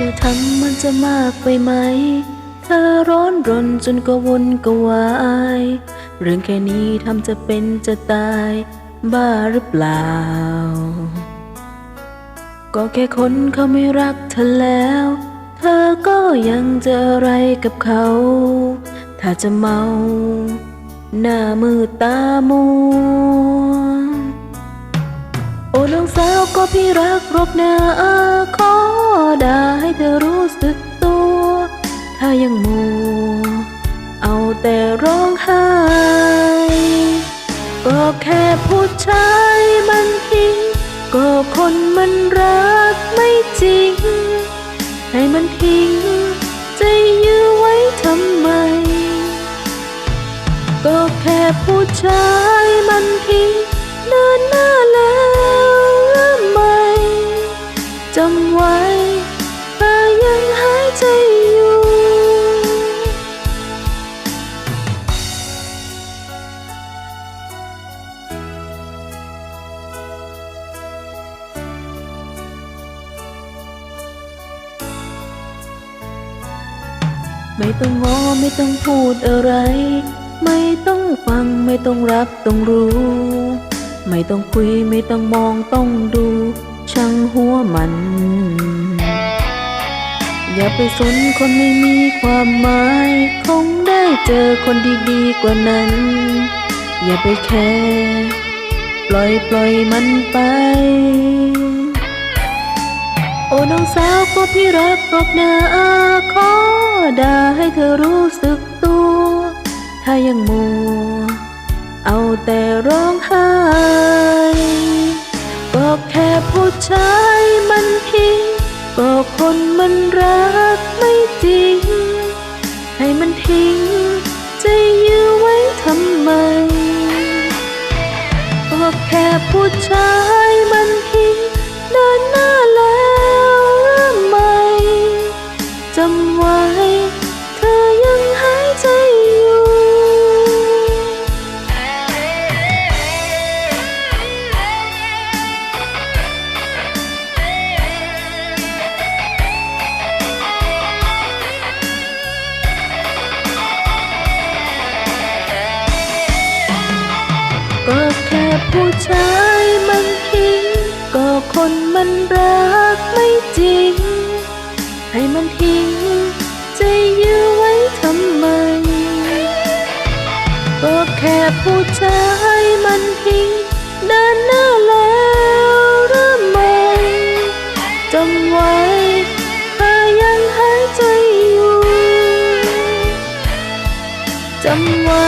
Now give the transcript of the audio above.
จะทำมันจะมากไปไหม เธอร้อนรนจนกวนกวาย เรื่องแค่นี้ทำจะเป็นจะตาย บ้าหรือเปล่า ก็แค่คนเขาไม่รักเธอแล้ว เธอก็ยังจะอะไรกับเขา ถ้าจะเมา หน้ามืดตามัวโอ้น้อง สาวก็พี่รักรบหน้าขอได้เธอรู้สึกตัว ถ้ายังมัวเอาแต่ร้องไห้ ก็แค่ผู้ชายมันทิ้ง ก็คนมันรักไม่จริง ให้มันทิ้งใจยื้อไว้ทำไม ก็แค่ผู้ชายมันทิ้งเดินหน้าแล้ว ไว้ถ้ายังหายใจอยู่ไม่ต้องงอไม่ต้องพูดอะไร ไม่ต้องฟังไม่ต้องรับต้องรู้ ไม่ต้องคุยไม่ต้องมองต้องดู ช่างหัวมัน อย่าไปสนคนไม่มีความหมาย คงได้เจอคนดีๆกว่านั้น อย่าไปแคร์ปล่อยปล่อยมันไป โอ้น้องสาวก็พี่รักรบหน้าขอได้ให้เธอรู้สึกตัว ถ้ายังมัวเอาแต่ร้องไห้ก็แค่ผู้ชาย งก็คนมันรักไม่จริง ให้มันทิ้ง จะยื้อไว้ทำไมบอกแค่ผู้ชายมันทิ้งเดินหน้าแล้วไม่จำไว้ ผู้ชายมันทิ้ง ก็คนมันรักไม่จริง ให้มันทิ้งจะยื้อไว้ทำไม ก็แค่ผู้ชายมันทิ้งเดินหน้าแล้วหรือไม่จำไว้ถ้ายังหาใจอยู่จำไว้